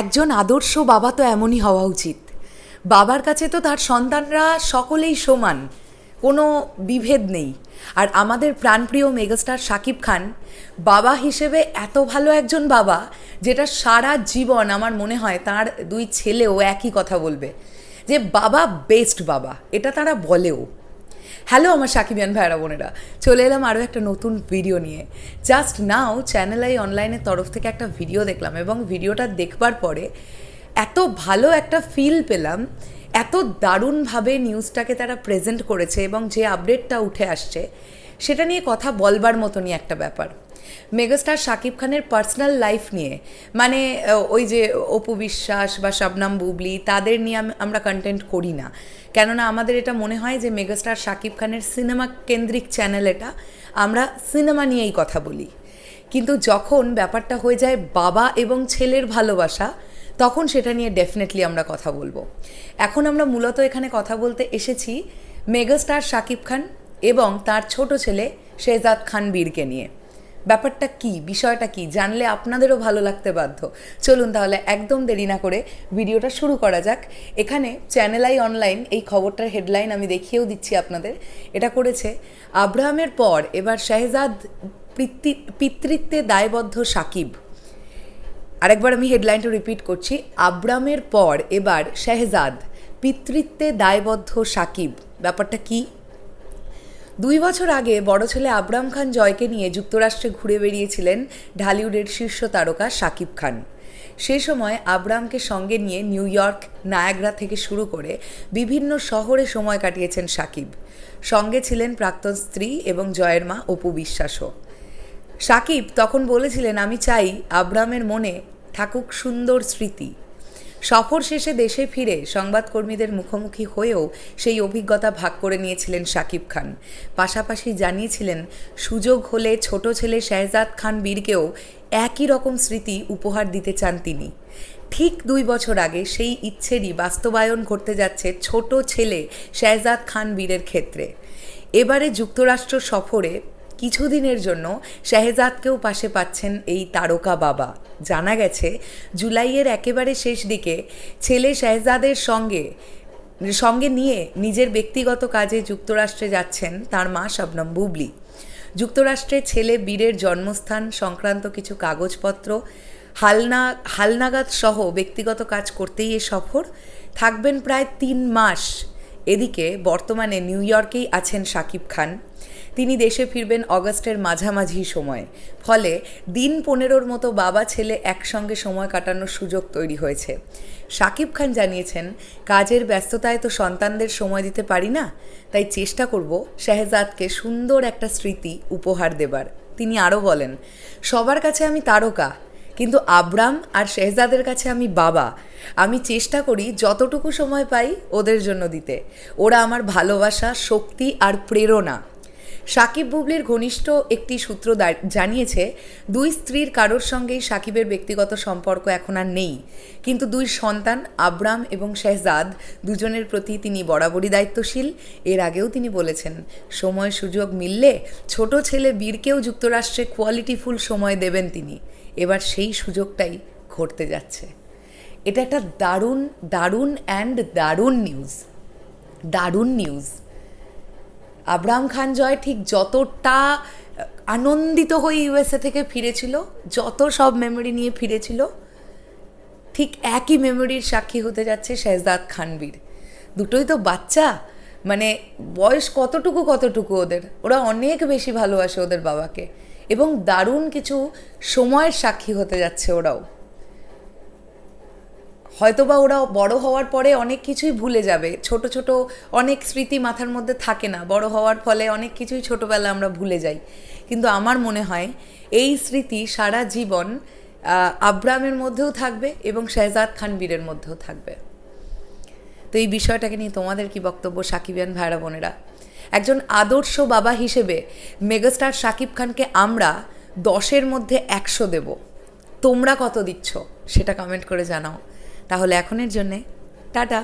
একজন আদর্শ বাবা তো এমনই হওয়া উচিত। বাবার কাছে তো তার সন্তানরা সকলেই সমান, কোনো বিভেদ নেই। আর আমাদের প্রাণপ্রিয় মেগাস্টার শাকিব খান বাবা হিসেবে এত ভালো একজন বাবা, যেটা সারা জীবন আমার মনে হয় তার দুই ছেলেও একই কথা বলবে, যে বাবা বেস্ট বাবা, এটা তারা বলেও। হ্যালো আমার সাকিবিয়ান ভাইরা বোনেরা। চলে এলাম আরও একটা নতুন ভিডিও নিয়ে। জাস্ট নাও চ্যানেল আই অনলাইনের তরফ থেকে একটা ভিডিও দেখলাম এবং ভিডিওটা দেখবার পরে এত ভালো একটা ফিল পেলাম, এত দারুণভাবে নিউজটাকে তারা প্রেজেন্ট করেছে এবং যে আপডেটটা উঠে আসছে সেটা নিয়ে কথা বলবার মতনই একটা ব্যাপার। মেগাস্টার শাকিব খানের পার্সোনাল লাইফ নিয়ে মানে ওই যে অপু বিশ্বাস বা শবনাম বুবলি, তাদের নিয়ে আম- আমরা কন্টেন্ট করি না। কেননা আমাদের এটা মনে হয় যে মেগাস্টার শাকিব খানের সিনেমা কেন্দ্রিক চ্যানেল এটা, আমরা সিনেমা নিয়েই কথা বলি। কিন্তু যখন ব্যাপারটা হয়ে যায় বাবা এবং ছেলের ভালোবাসা, তখন সেটা নিয়ে ডেফিনেটলি আমরা কথা বলব। এখন আমরা মূলত এখানে কথা বলতে এসেছি মেগাস্টার শাকিব খান এবং তার ছোট ছেলে শেহজাদ খান বীরকে নিয়ে। ব্যাপারটা কি, বিষয়টা কি, জানলে আপনাদেরও ভালো লাগতে বাধ্য। চলুন তাহলে একদম দেরি না করে ভিডিওটা শুরু করা যাক। এখানে চ্যানেল আই অনলাইন এই খবরটার হেডলাইন আমি দেখিয়েও দিচ্ছি আপনাদের। এটা করেছে, আব্রাহামের পর এবার শাহজাদ পিতৃ- পিতৃত্বে দায়বদ্ধ সাকিব। আরেকবার আমি হেডলাইনটা রিপিট করছি আব্রামের পর এবার শেহজাদ পিতৃত্বে দায়বদ্ধ সাকিব। ব্যাপারটা কি? দুই বছর আগে বড় ছেলে আবরাম খান জয়কে নিয়ে যুক্তরাষ্ট্রে ঘুরে বেরিয়েছিলেন ঢালিউডের শীর্ষ তারকা শাকিব খান। সে সময় আবরামকে সঙ্গে নিয়ে নিউ ইয়র্ক, নায়াগ্রা থেকে শুরু করে বিভিন্ন শহরে সময় কাটিয়েছেন সাকিব সঙ্গে ছিলেন প্রাক্তন স্ত্রী এবং জয়ের মা অপু বিশ্বাসও। সাকিব তখন বলেছিলেন, আমি চাই আব্রামের মনে থাকুক সুন্দর স্মৃতি। সফর শেষে দেশে ফিরে সংবাদকর্মীদের মুখোমুখি হয়েও সেই অভিজ্ঞতা ভাগ করে নিয়েছিলেন সাকিব খান। পাশাপাশি জানিয়েছিলেন, সুযোগ হলে ছোট ছেলে শেহজাদ খান বীরকেও একই রকম স্মৃতি উপহার দিতে চান তিনি। ঠিক দুই বছর আগে সেই ইচ্ছেরই বাস্তবায়ন ঘটতে যাচ্ছে ছোট ছেলে শেহজাদ খান বীরের ক্ষেত্রে। এবারে যুক্তরাষ্ট্র সফরে কিছুদিনের জন্য শাহজাদকেও পাশে পাচ্ছেন এই তারকা বাবা। জানা গেছে, জুলাইয়ের একেবারে শেষ দিকে ছেলে শাহজাদের সঙ্গে সঙ্গে নিয়ে নিজের ব্যক্তিগত কাজে যুক্তরাষ্ট্রে যাচ্ছেন তার মা শবনম বুবলি। যুক্তরাষ্ট্রে ছেলে বীরের জন্মস্থান সংক্রান্ত কিছু কাগজপত্র, হালনা, হালনাগাদ সহ ব্যক্তিগত কাজ করতেই এ সফর। থাকবেন প্রায় তিন মাস এদিকে বর্তমানে নিউ ইয়র্কেই আছেন শাকিব খান। তিনি দেশে ফিরবেন অগস্টের মাঝামাঝি সময়। ফলে দিন পনেরোর মতো বাবা ছেলে একসঙ্গে সময় কাটানোর সুযোগ তৈরি হয়েছে। শাকিব খান জানিয়েছেন, কাজের ব্যস্ততায় তো সন্তানদের সময় দিতে পারি না, তাই চেষ্টা করব শাহজাদকে সুন্দর একটা স্মৃতি উপহার দেবার। তিনি আরও বলেন, সবার কাছে আমি তারকা কিন্তু আব্রাম আর শেহজাদের কাছে আমি বাবা। আমি চেষ্টা করি যতটুকু সময় পাই ওদের জন্য দিতে। ওরা আমার ভালোবাসা, শক্তি আর প্রেরণা। সাকিব বুবলির ঘনিষ্ঠ একটি সূত্র জানিয়েছে, দুই স্ত্রীর কারোর সঙ্গেই সাকিবের ব্যক্তিগত সম্পর্ক এখন আর নেই। কিন্তু দুই সন্তান, আব্রাম এবং শেহজাদ, দুজনের প্রতি তিনি বরাবরই দায়িত্বশীল। এর আগেও তিনি বলেছেন, সময় সুযোগ মিললে ছোট ছেলে বীরকেও যুক্তরাষ্ট্রে কোয়ালিটিফুল সময় দেবেন তিনি। এবার সেই সুযোগটাই ঘটতে যাচ্ছে। এটা একটা দারুণ দারুণ অ্যান্ড দারুণ নিউজ দারুণ নিউজ আব্রাহাম খান জয় ঠিক যতটা আনন্দিত হয়ে ইউএসএ থেকে ফিরেছিল, যত সব মেমোরি নিয়ে ফিরেছিল, ঠিক একই মেমোরির সাক্ষী হতে যাচ্ছে শেহজাদ খানবীর দুটোই তো বাচ্চা মানে বয়স কতটুকু কতটুকু ওদের? ওরা অনেক বেশি ভালোবাসে ওদের বাবাকে। এবং দারুণ কিছু সময়ের সাক্ষী হতে যাচ্ছে ওরাও। হয়তোবা ওরা বড় হওয়ার পরে অনেক কিছুই ভুলে যাবে। ছোট ছোট অনেক স্মৃতি মাথার মধ্যে থাকে না। বড় হওয়ার ফলে অনেক কিছুই ছোটবেলা আমরা ভুলে যাই। কিন্তু আমার মনে হয় এই স্মৃতি সারা জীবন আব্রামের মধ্যেও থাকবে এবং শেহজাদ খান বীরের মধ্যেও থাকবে। তো এই বিষয়টাকে নিয়ে তোমাদের কি বক্তব্য? সাকিবিয়ান ভাইরা বোনেরা। একজন আদর্শ বাবা হিসেবে মেগাস্টার সাকিব খানকে আমরা দশের মধ্যে একশো দেব। তোমরা কত দিচ্ছ? সেটা কমেন্ট করে জানাও। তাহলে এখনের জন্যে টাটা।